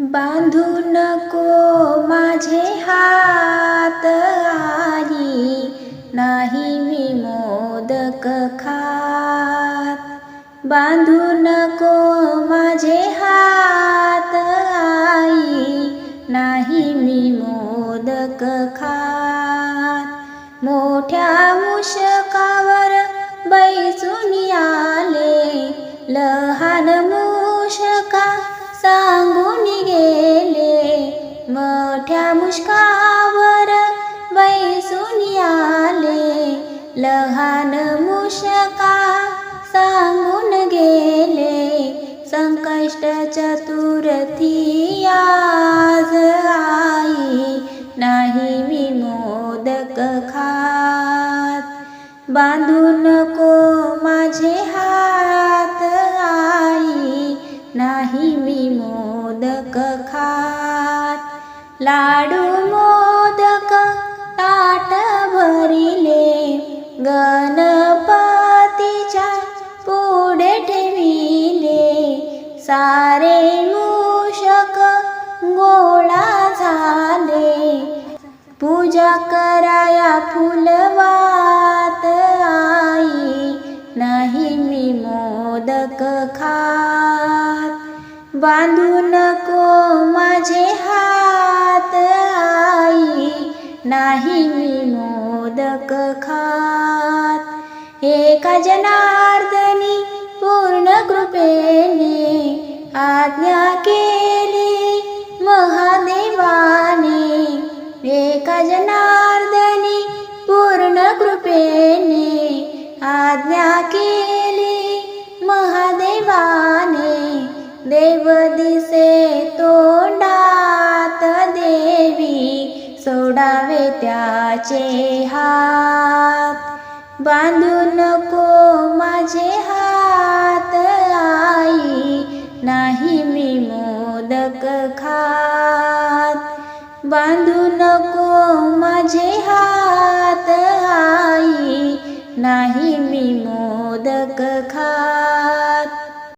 बांधू नको माझे हात आई नाही मी मोदक खात. बांधू नको माझे हात आई नाही मी मोदक खात. मोठ्या मुशकावर बैसून आले लहान मुशका सांगून गेले. मोठ्या मुष्कावर बैसून आले. लहान मुषका सांगून गेले. संकष्ट चतुर्थी आज आई नाही मी मोदक खात. बांधून लाडू मोदक ताट भरिले गणपतीच्या पुढे ठेविले. सारे मूषक गोळा झाले. पूजा कराया फुलवात आई नाही मी मोदक खात. बांधू नको माझे हात नाही मी मोदक खात. एका जनार्दनी पूर्ण कृपेने आज्ञा केली. महादेवाने एका जना त्याचे हात बांधू नको माझे हात आई. नाही मी मोदक खात. बांधू नको माझे हात आई. नाही मी मोदक